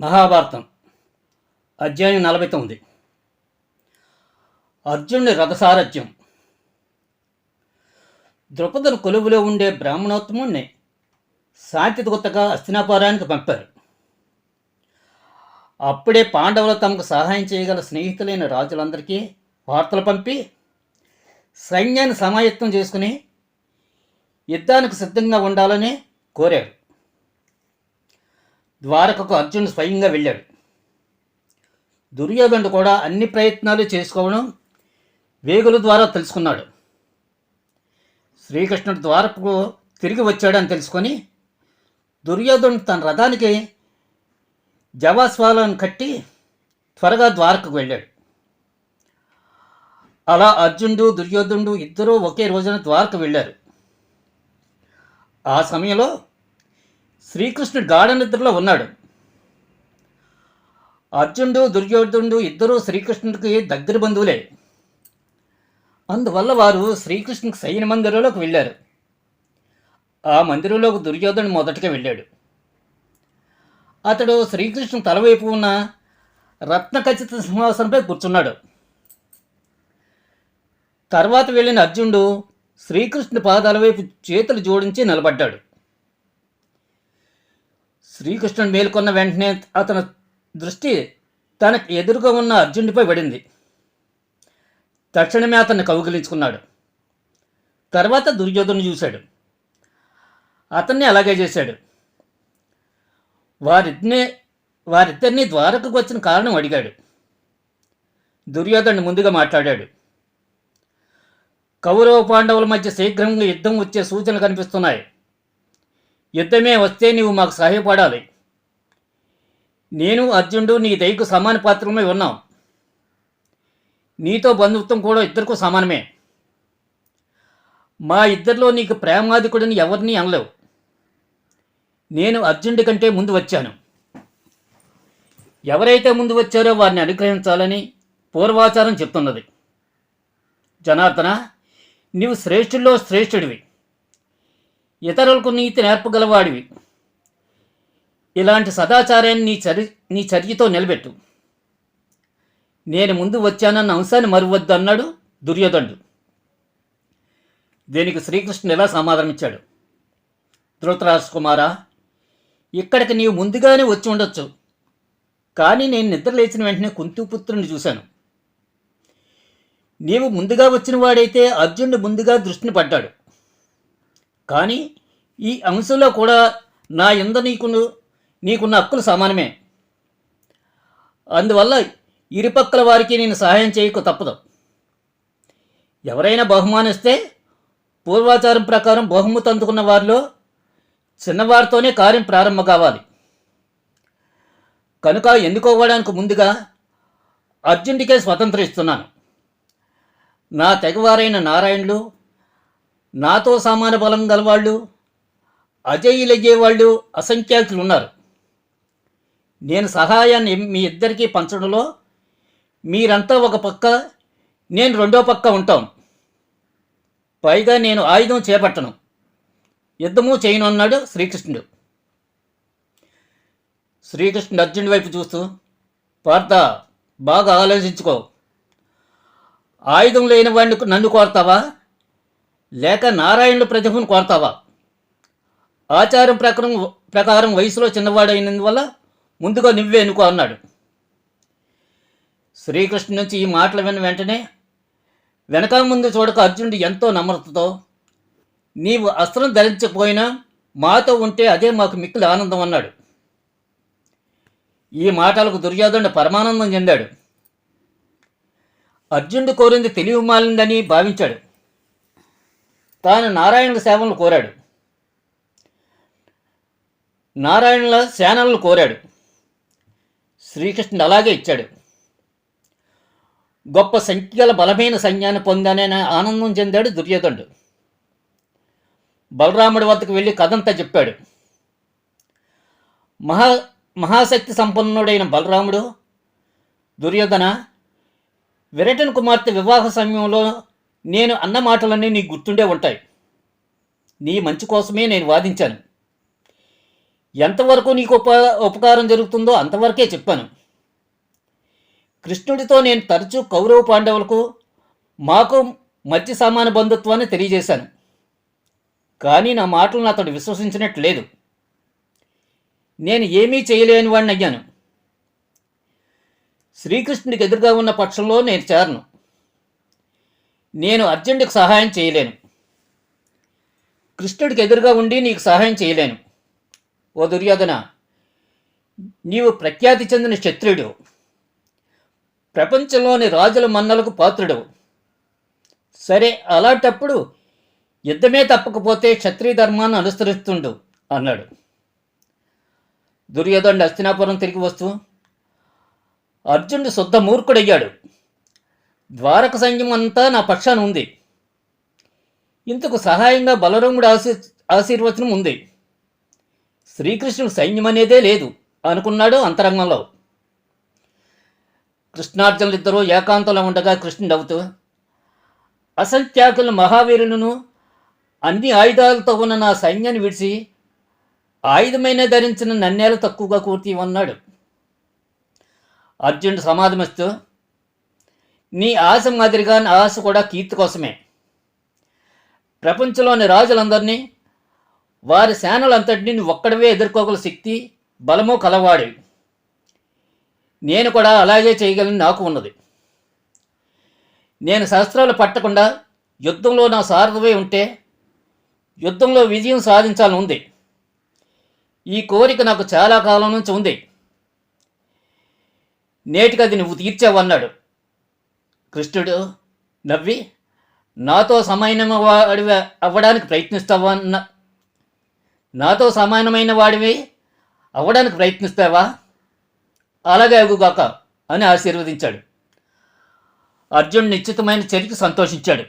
మహాభారతం అధ్యాయం నలభై తొమ్మిది అర్జునుడి రథసారథ్యం. ద్రుపదుని కొలువులో ఉండే బ్రాహ్మణోత్తముణ్ణి శాంతిదూతగా హస్తినాపురానికి పంపారు. అప్పుడే పాండవులు తమకు సహాయం చేయగల స్నేహితులైన రాజులందరికీ వార్తలు పంపి సైన్యాన్ని సమాయత్తం చేసుకుని యుద్ధానికి సిద్ధంగా ఉండాలని కోరారు. ద్వారకకు అర్జునుడు స్వయంగా వెళ్ళాడు. దుర్యోధనుడు కూడా అన్ని ప్రయత్నాలు చేసుకోవడం వేగుల ద్వారా తెలుసుకున్నాడు. శ్రీకృష్ణుడు ద్వారకకు తిరిగి వచ్చాడని తెలుసుకొని దుర్యోధనుడు తన రథానికి జవాస్వాలను కట్టి త్వరగా ద్వారకకు వెళ్ళాడు. అలా అర్జునుడు దుర్యోధనుడు ఇద్దరూ ఒకే రోజున ద్వారక వెళ్ళారు. ఆ సమయంలో శ్రీకృష్ణుడు గాఢ నిద్రలో ఉన్నాడు. అర్జునుడు దుర్యోధనుడు ఇద్దరూ శ్రీకృష్ణుడికి దగ్గర బంధువులే. అందువల్ల వారు శ్రీకృష్ణుడికి సైన మందిరంలోకి వెళ్ళారు. ఆ మందిరంలోకి దుర్యోధనుడు మొదటగా వెళ్ళాడు. అతడు శ్రీకృష్ణుడు తలవైపు ఉన్న రత్న ఖచ్చిత సింహాసనంపై కూర్చున్నాడు. తర్వాత వెళ్ళిన అర్జునుడు శ్రీకృష్ణుడి పాదాల వైపు చేతులు జోడించి నిలబడ్డాడు. శ్రీకృష్ణుడు మేల్కొన్న వెంటనే అతని దృష్టి తనకు ఎదురుగా ఉన్న అర్జునుడిపై పడింది. తక్షణమే అతన్ని కౌగిలించుకున్నాడు. తర్వాత దుర్యోధను చూశాడు. అతన్ని అలాగే చేశాడు. వారిద్దరిని వారిద్దరినీ ద్వారకకు వచ్చిన కారణం అడిగాడు. దుర్యోధను ముందుగా మాట్లాడాడు. కౌరవ పాండవుల మధ్య శీఘ్రంగా యుద్ధం వచ్చే సూచనలు కనిపిస్తున్నాయి. యుద్ధమే వస్తే నీవు మాకు సహాయపడాలి. నేను అర్జునుడు నీ దయకు సమాన పాత్రమే ఉన్నాం. నీతో బంధుత్వం కూడా ఇద్దరికూ సమానమే. మా ఇద్దరిలో నీకు ప్రేమాధికుడిని ఎవరిని అనలేవు. నేను అర్జునుడి కంటే ముందు వచ్చాను. ఎవరైతే ముందు వచ్చారో వారిని అనుగ్రహించాలని పూర్వాచారం చెప్తున్నది. జనార్దన నీవు శ్రేష్ఠుల్లో శ్రేష్ఠుడివి. ఇతరులకు నీతి నేర్పగలవాడివి. ఇలాంటి సదాచారాన్ని నీ చరి నీ చర్యతో నిలబెట్టు. నేను ముందు వచ్చానన్న అంశాన్ని మరువద్దు అన్నాడు దుర్యోధనుడు. దీనికి శ్రీకృష్ణుడు ఎలా సమాధానమిచ్చాడు? ధృతరాజ్ కుమారా ఇక్కడికి నీవు ముందుగానే వచ్చి ఉండొచ్చు. కానీ నేను నిద్ర లేచిన వెంటనే కుంతిపుత్రుని చూశాను. నీవు ముందుగా వచ్చిన వాడైతే అర్జునుడు ముందుగా దృష్టిని పడ్డాడు. కానీ ఈ అంశంలో కూడా నా ఎంద నీకు నీకున్న హక్కులు సమానమే అందువల్ల ఇరుపక్కల వారికి నేను సహాయం చేయక తప్పదు. ఎవరైనా బహుమానిస్తే పూర్వాచారం ప్రకారం బహుమతి అందుకున్న వారిలో చిన్నవారితోనే కార్యం ప్రారంభం కావాలి. కనుక ఎన్నుకోవడానికి ముందుగా అర్జునుడికే స్వతంత్రం ఇస్తున్నాను. నా తెగవారైన నారాయణులు నాతో సమాన బలం గలవాళ్ళు అజయ్యులయ్యేవాళ్ళు అసంఖ్యాకులు ఉన్నారు నేను సహాయాన్ని మీ ఇద్దరికీ పంచడంలో మీరంతా ఒక పక్క నేను రెండో పక్క ఉంటాం. పైగా నేను ఆయుధం చేపట్టను. యుద్ధము చేయను అన్నాడు శ్రీకృష్ణుడు. శ్రీకృష్ణుడు అర్జునుడి వైపు చూస్తూ పార్థ బాగా ఆలోచించుకో. ఆయుధం లేని వాడిని నన్ను కోరతావా? లేక నారాయణుడు ప్రతిభను కోరతావా? ఆచారం ప్రకారం ప్రకారం వయసులో చిన్నవాడైనందువల్ల ముందుగా నువ్వే ఎన్నుకో అన్నాడు. శ్రీకృష్ణు నుంచి ఈ మాటలు విన్న వెంటనే వెనక ముందు చూడక అర్జునుడు ఎంతో నమ్రతతో నీవు అస్త్రం ధరించకపోయినా మాతో ఉంటే అదే మాకు మిక్కిలి ఆనందం అన్నాడు. ఈ మాటలకు దుర్యోధనుడు పరమానందం చెందాడు. అర్జునుడు కోరింది తెలివి మాలిందని భావించాడు. తాను నారాయణుల సేవలను కోరాడు. నారాయణుల సేనలను కోరాడు. శ్రీకృష్ణుడు అలాగే ఇచ్చాడు. గొప్ప సంఖ్యల బలమైన సైన్యాన్ని పొందానని ఆనందం చెందాడు దుర్యోధనుడు. బలరాముడి వద్దకు వెళ్ళి కథంతా చెప్పాడు. మహా మహాశక్తి సంపన్నుడైన బలరాముడు దుర్యోధన విరటన్ కుమార్తె వివాహ సమయంలో నేను అన్న మాటలన్నీ నీకు గుర్తుండే ఉంటాయి. నీ మంచి కోసమే నేను వాదించాను. ఎంతవరకు నీకు ఉప ఉపకారం జరుగుతుందో అంతవరకే చెప్పాను. కృష్ణుడితో నేను తరచూ కౌరవ పాండవులకు మాకు మధ్య సమాన బంధుత్వాన్ని తెలియజేశాను. కానీ నా మాటలను అతడు విశ్వసించినట్టు లేదు. నేను ఏమీ చేయలేని వాడిని అయ్యాను. శ్రీకృష్ణుడికి ఎదురుగా ఉన్న పక్షంలో నేను చేరను. నేను అర్జునుడికి సహాయం చేయలేను. కృష్ణుడికి ఎదురుగా ఉండి నీకు సహాయం చేయలేను. ఓ దుర్యోధన నీవు ప్రఖ్యాతి చెందిన క్షత్రియుడు ప్రపంచంలోని రాజుల మన్నలకు పాత్రుడు. సరే అలాంటప్పుడు యుద్ధమే తప్పకపోతే క్షత్రియ ధర్మాన్ని అనుసరిస్తుండు అన్నాడు. దుర్యోధనుడు హస్తినాపురం తిరిగి వస్తూ అర్జునుడు శుద్ధ మూర్ఖుడయ్యాడు. ద్వారక సైన్యం అంతా నా పక్షాన ఉంది. ఇంతకు సహాయంగా బలరాముడు ఆశీ ఆశీర్వచనం ఉంది. శ్రీకృష్ణుడు సైన్యం అనేదే లేదు అనుకున్నాడు అంతరంగంలో. కృష్ణార్జునులిద్దరూ ఏకాంతంలో ఉండగా కృష్ణుడు అవుతూ అసంఖ్యాకుల మహావీరులను అన్ని ఆయుధాలతో ఉన్న నా సైన్యాన్ని విడిచి ఆయుధమైన ధరించిన నన్నేలు తక్కువగా కూర్చి ఉన్నాడు అర్జునుడు సమాధమిస్తూ నీ ఆశ మాదిరిగా నా ఆశ కూడా కీర్తి కోసమే. ప్రపంచంలోని రాజులందరినీ వారి సేనలంతటినీ నువ్వు ఒక్కడవే ఎదుర్కోగల శక్తి బలము కలవాడి నేను కూడా అలాగే చేయగలని నాకు ఉన్నది. నేను శస్త్రాలు పట్టకుండా యుద్ధంలో నా సారథవే ఉంటే యుద్ధంలో విజయం సాధించాలని ఉంది. ఈ కోరిక నాకు చాలా కాలం నుంచి ఉంది. నేటికి అది నువ్వు తీర్చావన్నాడు. కృష్ణుడు నవ్వి నాతో సమానమైన వాడివి అవ్వడానికి ప్రయత్నిస్తావా? అన్న. నాతో సమానమైన వాడివి అవ్వడానికి ప్రయత్నిస్తావా? అలాగే అగుగాక అని ఆశీర్వదించాడు. అర్జున్ నిశ్చితమైన చర్యకు సంతోషించాడు.